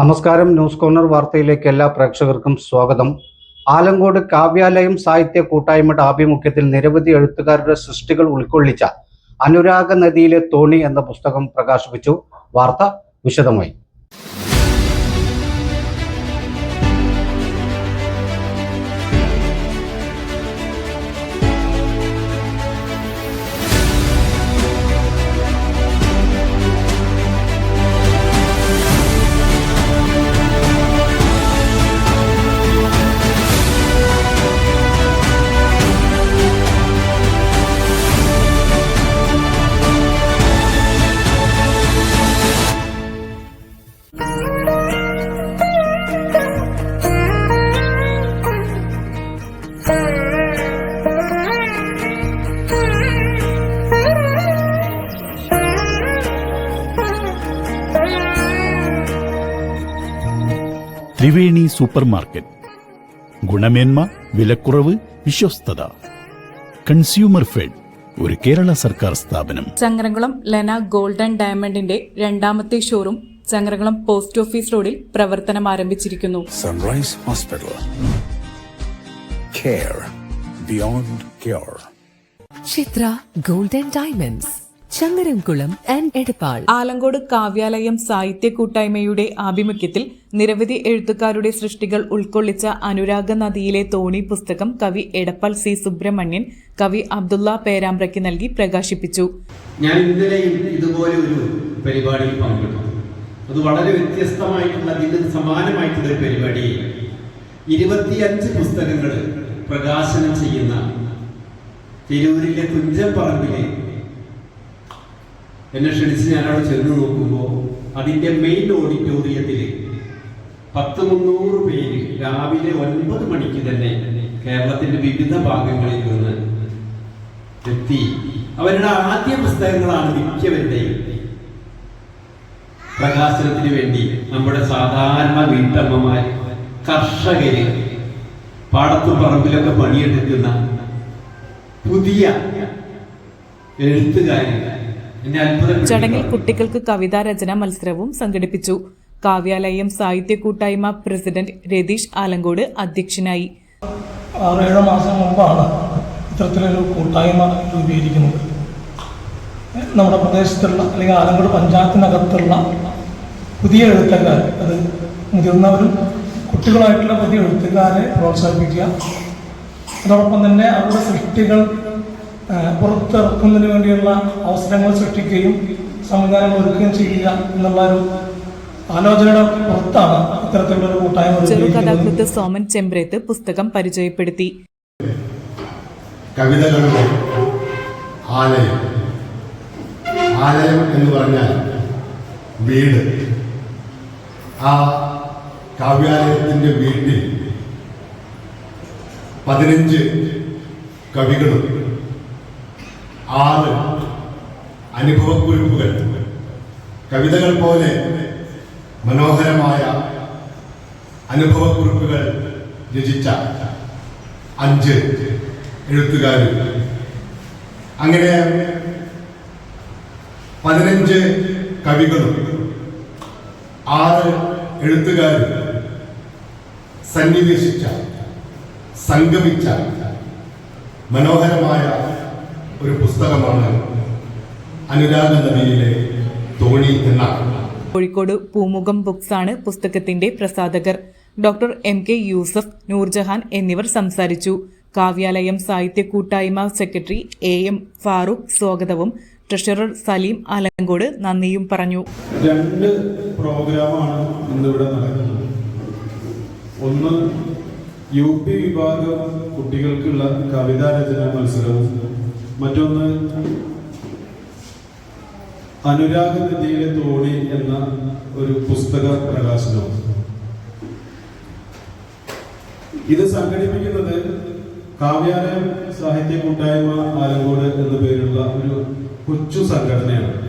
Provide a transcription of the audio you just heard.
നമസ്കാരം news corner വാർത്തയിലേക്ക് എല്ലാ പ്രേക്ഷകർക്കും സ്വാഗതം. ആലങ്കോട് കാവ്യാലയം സാഹിത്യ കൂട്ടായ്മയുടെ ആഭിമുഖ്യത്തിൽ നിരവധി എഴുത്തുകാരുടെ സൃഷ്ടികൾ ഉൾക്കൊള്ളിച്ച അനുരാഗ നദിയിലെ തോണി എന്ന പുസ്തകം പ്രകാശിപ്പിച്ചു. വാർത്ത വിശദമായി. ത്രിവേണി സൂപ്പർ മാർക്കറ്റ് ഗുണമേന്മ വിലക്കുറവ് വിശ്വസ്തത. കൺസ്യൂമർ ഫെഡ് ഒരു കേരള സർക്കാർ സ്ഥാപനം. ചങ്ങരംകുളം ലെന ഗോൾഡൻ ഡയമണ്ടിന്റെ രണ്ടാമത്തെ ഷോറൂം ചങ്ങരംകുളം പോസ്റ്റ് ഓഫീസ് റോഡിൽ പ്രവർത്തനം ആരംഭിച്ചിരിക്കുന്നു. Sunrise hospital care beyond care Chitra golden diamonds Changaramkulam and Edappal. Alancode Kavyalayam സാഹിത്യ കൂട്ടായ്മയുടെ ആഭിമുഖ്യത്തിൽ നിരവധി എഴുത്തുകാരുടെ സൃഷ്ടികൾ ഉൾക്കൊള്ളിച്ച അനുരാഗ നദിയിലെ തോണി പുസ്തകം കവി എടപ്പാൾ സി സുബ്രഹ്മണ്യൻ കവി അബ്ദുള്ള പേരാമ്പ്രയ്ക്ക് നൽകി പ്രകാശിപ്പിച്ചു. ഞാൻ ഇന്നലെയും ഇതുപോലെ ഒരു പരിപാടിയിൽ പങ്കെടുത്തു. അത് വളരെ വ്യത്യസ്തമായിട്ടുള്ള ഇതിന് സമാനമായിട്ടുള്ള ഒരു പരിപാടി. ഇരുപത്തിയഞ്ച് പുസ്തകങ്ങൾ പ്രകാശനം ചെയ്യുന്ന തിരൂരിലെ തുഞ്ചപ്പറമ്പിലെ എന്നെ ക്ഷണിച്ച് ഞാൻ അവിടെ ചെന്ന് നോക്കുമ്പോൾ അതിന്റെ മെയിൻ ഓഡിറ്റോറിയത്തിൽ പത്ത് മുന്നൂറ് പേര് രാവിലെ ഒൻപത് മണിക്ക് തന്നെ കേരളത്തിന്റെ വിവിധ ഭാഗങ്ങളിൽ നിന്ന് എത്തി. അവരുടെ ആദ്യ പുസ്തകങ്ങളാണ് മിക്കവരുടെയും. പ്രകാശനത്തിന് വേണ്ടി നമ്മുടെ സാധാരണ വീട്ടമ്മമാർ കർഷകര് പാടത്തും പറമ്പിലൊക്കെ പണിയെടുക്കുന്ന പുതിയ എഴുത്തുകാര് എന്നെ ചടങ്ങിൽ കുട്ടികൾക്ക് കവിതാ രചന മത്സരവും സംഘടിപ്പിച്ചു. കാവ്യാലയം സാഹിത്യ കൂട്ടായ്മ പ്രസിഡന്റ് രതീഷ് ആലങ്കോട് അധ്യക്ഷനായി. ആറേഴ് മാസം മുമ്പാണ് ഇത്തരത്തിലൊരു കൂട്ടായ്മ രൂപീകരിക്കുന്നത്. നമ്മുടെ പ്രദേശത്തുള്ള അല്ലെങ്കിൽ ആലങ്കോട് പഞ്ചായത്തിനകത്തുള്ള പുതിയ എഴുത്തുകാർ അത് മുതിർന്നവരും കുട്ടികളായിട്ടുള്ള പുതിയ എഴുത്തുകാരെ പ്രോത്സാഹിപ്പിക്കുക. അതോടൊപ്പം തന്നെ അവരുടെ സൃഷ്ടികൾ പുറത്തിറക്കുന്നതിന് വേണ്ടിയുള്ള അവസരങ്ങൾ സൃഷ്ടിക്കുകയും സംവിധാനങ്ങൾ ഒരുക്കുകയും ചെയ്യുക എന്നുള്ള ഒരു ആലോചനയുടെ പുറത്താണ് ഇത്തരത്തിലുള്ള ഒരു കൂട്ടായ്മ ചെറുകഥാകൃത്ത് സോമൻ ചെമ്പ്രേത്ത് പുസ്തകം പരിചയപ്പെടുത്തി. കവിതകളുടെ ആലയം. ആലയം എന്ന് പറഞ്ഞാൽ വീട്. ആ കാവ്യാലയത്തിന്റെ വീട്ടിൽ പതിനഞ്ച് കവികളും ആറ് അനുഭവക്കുറിപ്പുകൾ. കവിതകൾ പോലെ മനോഹരമായ അനുഭവക്കുറിപ്പുകൾ രചിച്ച അഞ്ച് എഴുത്തുകാർ അങ്ങനെ പതിനഞ്ച് കവികളും ആറ് എഴുത്തുകാരും സന്നിവേശിച്ച സംഗമിച്ച മനോഹരമായ ഒരു പുസ്തകമാണ് അനുരാഗ നദിയിലെ തോണി എന്ന. കോഴിക്കോട് പൂമുഖം ബുക്സ് ആണ് പുസ്തകത്തിന്റെ പ്രസാധകർ. Doctor M K Yusuf Noorjahan എന്നിവർ സംസാരിച്ചു. കാവ്യാലയം സാഹിത്യ കൂട്ടായ്മ സെക്രട്ടറി എ എം ഫാറൂഖ് സ്വാഗതവും ട്രഷറർ സലീം ആലങ്കോട് നന്ദിയും പറഞ്ഞു. രണ്ട് പ്രോഗ്രാമാണ് ഇന്നിവിടെ നടക്കുന്നത്. ഒന്ന് യു പി വിഭാഗം കുട്ടികൾക്കുള്ള കവിതാ രചനാ മത്സരവും മറ്റൊന്ന് അനുരാഗ നദിയിലെ തോണി എന്ന ഒരു പുസ്തക പ്രകാശനം ഇത് സംഘടിപ്പിക്കുന്നത് കാവ്യാലയം സാഹിത്യ കൂട്ടായ്മ ആലങ്കോട് എന്ന പേരുള്ള ഒരു കൊച്ചു സംഘടനയാണ്.